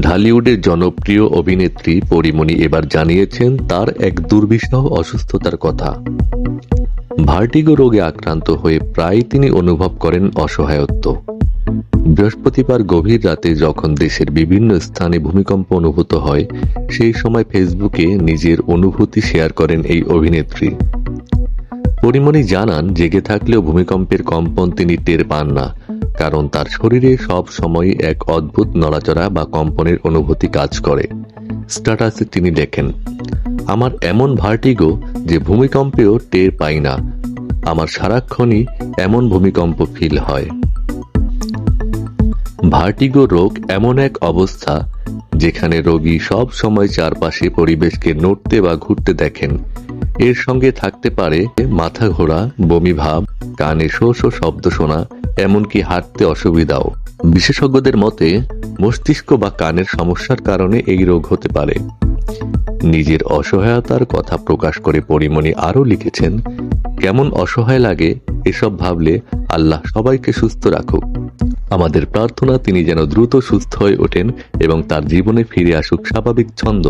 ঢালিউডের জনপ্রিয় অভিনেত্রী পরিমণি এবার জানিয়েছেন তার এক দুর্বিষহ অসুস্থতার কথা। ভার্টিগো রোগে আক্রান্ত হয়ে প্রায় তিনি অনুভব করেন অসহায়ত্ব। বৃহস্পতিবার গভীর রাতে যখন দেশের বিভিন্ন স্থানে ভূমিকম্প অনুভূত হয়, সেই সময় ফেসবুকে নিজের অনুভূতি শেয়ার করেন এই অভিনেত্রী। পরিমণি জানান, জেগে থাকলেও ভূমিকম্পের কম্পন তিনি টের পান না। কারণ তার শরীরে সব সময় এক অদ্ভুত নড়াচড়া বা কম্পনের অনুভূতি কাজ করে। স্ট্যাটাসে তিনি লেখেন, আমার এমন ভার্টিগো যে ভূমিকম্পেও টের পাই না। আমার সারাক্ষণই এমন ভূমিকম্প ফিল হয়। ভার্টিগো রোগ এমন এক অবস্থা যেখানে রোগী সব সময় চারপাশে পরিবেশকে নড়তে বা ঘুরতে দেখেন। এর সঙ্গে থাকতে পারে মাথা ঘোরা, বমি ভাব, কানে শো শো শব্দ শোনা, এমনকি হাঁটতে অসুবিধাও। বিশেষজ্ঞদের মতে, মস্তিষ্ক বা কানের সমস্যার কারণে এই রোগ হতে পারে। নিজের অসহায়তার কথা প্রকাশ করে পরিমণি আরও লিখেছেন, কেমন অসহায় লাগে এসব ভাবলে আল্লাহ সবাইকে সুস্থ রাখুক। আমাদের প্রার্থনা তিনি যেন দ্রুত সুস্থ হয়ে ওঠেন এবং তার জীবনে ফিরে আসুক স্বাভাবিক ছন্দ।